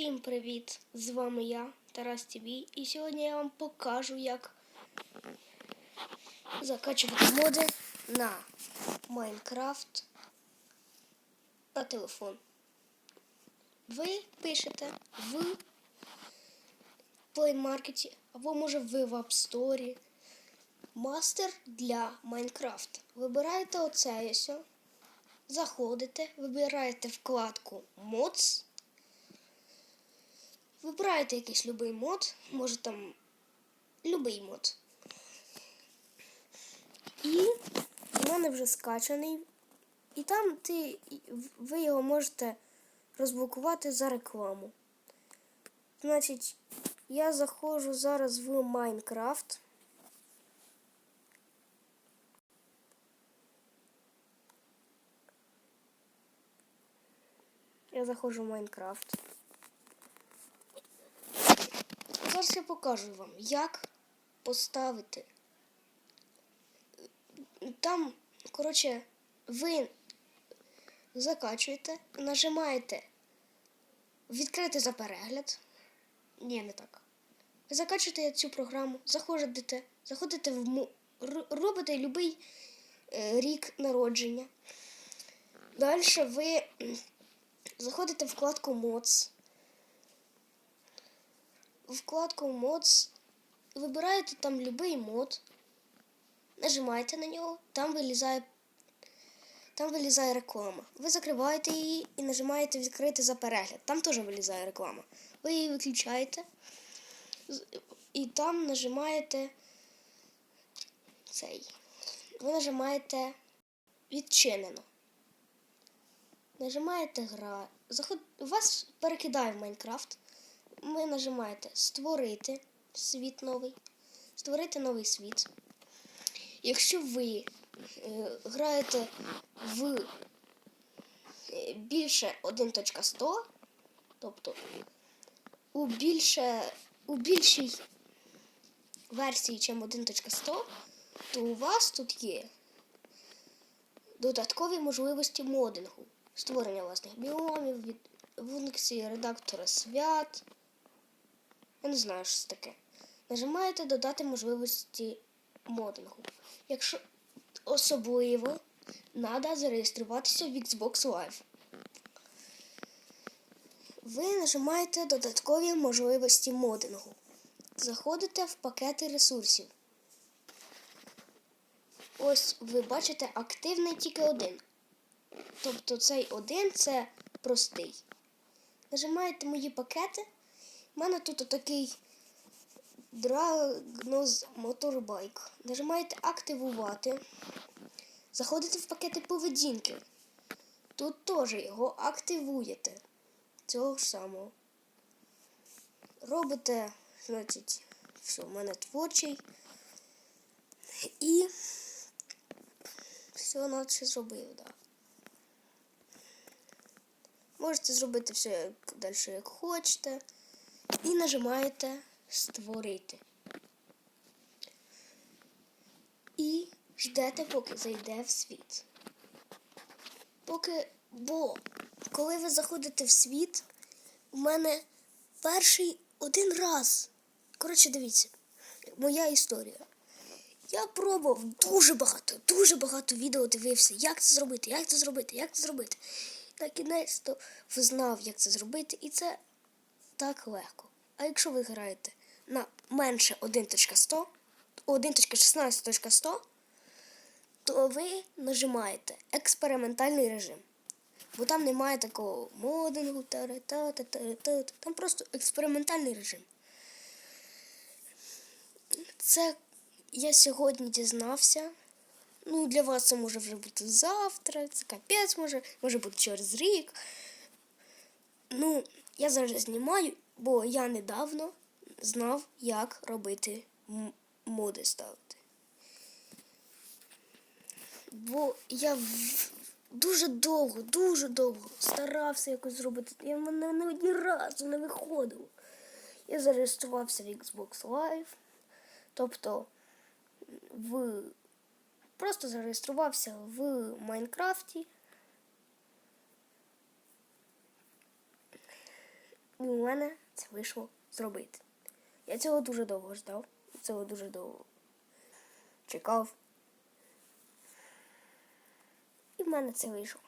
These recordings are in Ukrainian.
Всім привіт! З вами я, Тарас ТВ, і сьогодні я вам покажу, як закачувати моди на Майнкрафт на телефон. Ви пишете в Play Market або може ви в App Store мастер для Майнкрафт. Вибираєте оце ось. Заходите, вибираєте вкладку Mods. Вибираєте якийсь любий мод, може там любий мод. І в мене вже скачаний. І там ти, ви його можете розблокувати за рекламу. Значить, я заходжу зараз в Майнкрафт. Я заходжу в Майнкрафт. Зараз я покажу вам, як поставити. Там, коротше, ви закачуєте, нажимаєте відкрити за перегляд. Ні, не так. Закачуєте цю програму, заходите, заходите в робите будь-який е, рік народження. Далі ви заходите в вкладку Mods вкладку Mods, вибираєте там любий мод, нажимаєте на нього, там вилізає там вилізає реклама. Ви закриваєте її і нажимаєте відкрити за перегляд. Там теж вилізає реклама. Ви її виключаєте і там нажимаєте цей. Ви нажимаєте відчинено. Нажимаєте гра. Заход... Вас перекидає в Майнкрафт ви нажимаєте Створити світ новий. Створити новий світ. Якщо ви е, граєте в е, більше 1.100, тобто у більше у більшій версії, ніж 1.100, то у вас тут є додаткові можливості модингу, створення власних біомів, функції редактора свят. Я не знаю, що це таке. Нажимаєте додати можливості модингу. Якщо особливо треба зареєструватися в Xbox Live. Ви нажимаєте додаткові можливості модингу. Заходите в пакети ресурсів. Ось ви бачите активний тільки один. Тобто цей один це простий. Нажимаєте мої пакети. У мене тут такий Dragnos Motorbike. Нажимаєте активувати. Заходите в пакети поведінки. Тут теж його активуєте. Цього ж самого. Робите, значить, що в мене творчий. І все наче зробив, так. Да. Можете зробити все далі, як хочете. І нажимаєте Створити. І ждете, поки зайде в світ. Поки, бо коли ви заходите в світ, у мене перший один раз. Коротше, дивіться, моя історія. Я пробував дуже багато, дуже багато відео дивився, як це зробити, як це зробити, як це зробити. На кінець то взнав, як це зробити, і це так легко. А якщо ви граєте на менше 1.100, 1.16.100, то ви нажимаєте експериментальний режим. Бо там немає такого модингу, там просто експериментальний режим. Це я сьогодні дізнався. Ну, для вас це може вже бути завтра, це капець може, може бути через рік. Ну, я зараз знімаю, бо я недавно знав, як робити моди ставити. Бо я дуже довго, дуже довго старався якось зробити. Я в мене не одні разу не виходив. Я зареєструвався в Xbox Live. Тобто в просто зареєструвався в Майнкрафті. У мене це вийшло зробити. Я цього дуже довго ждав. Цього дуже довго чекав. І в мене це вийшло.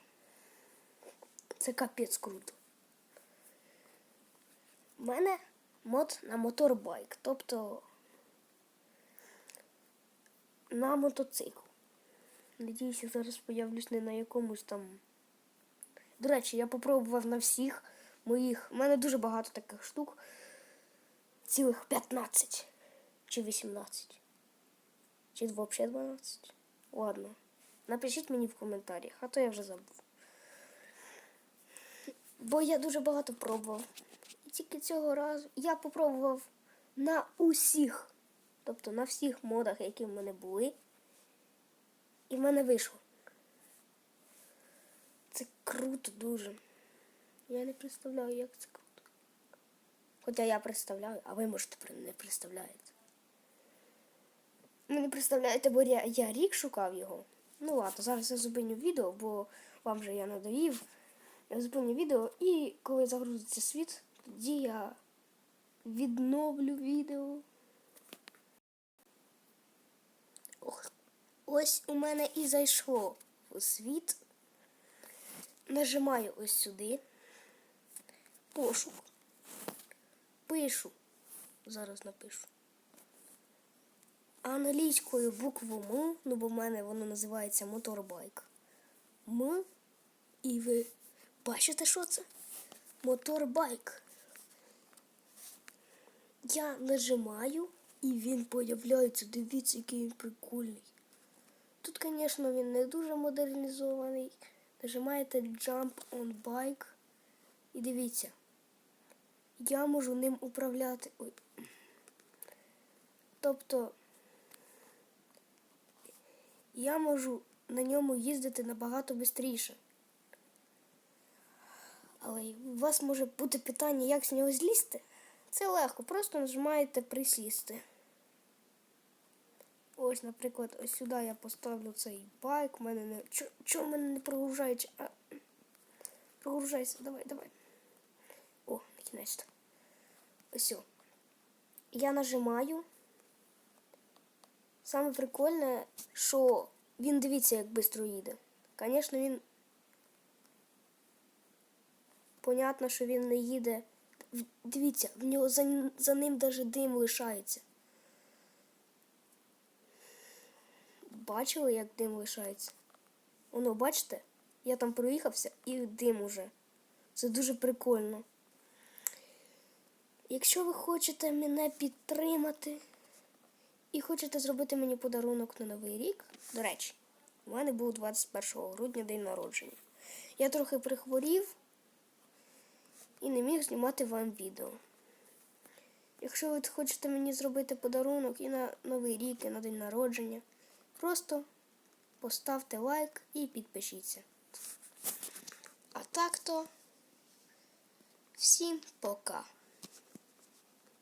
Це капець круто. У мене мод на моторбайк, тобто на мотоцикл. Надіюся, зараз появлюсь не на якомусь там. До речі, я попробував на всіх моїх. У мене дуже багато таких штук. Цілих 15 чи 18. Чи взагалі 12. Ладно. Напишіть мені в коментарях, а то я вже забув. Бо я дуже багато пробував. І тільки цього разу я попробував на усіх. Тобто на всіх модах, які в мене були. І в мене вийшло. Це круто дуже. Я не представляю, як це круто. Хоча я представляю, а ви можете не представляєте. Ви не представляєте, бо я, я рік шукав його. Ну ладно, зараз я зупиню відео, бо вам вже я надоїв. Я зупиню відео і коли загрузиться світ, тоді я відновлю відео. Ох, ось у мене і зайшло у світ. Нажимаю ось сюди. Пошук. Пишу. Зараз напишу. Англійською букву М, ну бо в мене воно називається моторбайк. М. І ви бачите, що це? Моторбайк. Я нажимаю і він появляється. Дивіться, який він прикольний. Тут, звісно, він не дуже модернізований. Нажимаєте Jump on Bike. І дивіться. Я можу ним управляти. Ой. Тобто я можу на ньому їздити набагато швидше. Але у вас може бути питання, як з нього злізти. Це легко, просто нажимаєте присісти. Ось, наприклад, ось сюди я поставлю цей байк. Мене не. Чо, чо в мене не прогружається? А... Прогружайся, давай, давай. Накінець-то. Ось. Я нажимаю. Саме прикольне, що він дивіться, як швидко їде. Звісно, він. Понятно, що він не їде. Дивіться, в нього за, за ним навіть дим лишається. Бачили, як дим лишається? Воно, бачите? Я там проїхався і дим уже. Це дуже прикольно. Якщо ви хочете мене підтримати і хочете зробити мені подарунок на Новий рік, до речі, у мене був 21 грудня день народження. Я трохи прихворів і не міг знімати вам відео. Якщо ви хочете мені зробити подарунок і на Новий рік, і на день народження, просто поставте лайк і підпишіться. А так то всім пока.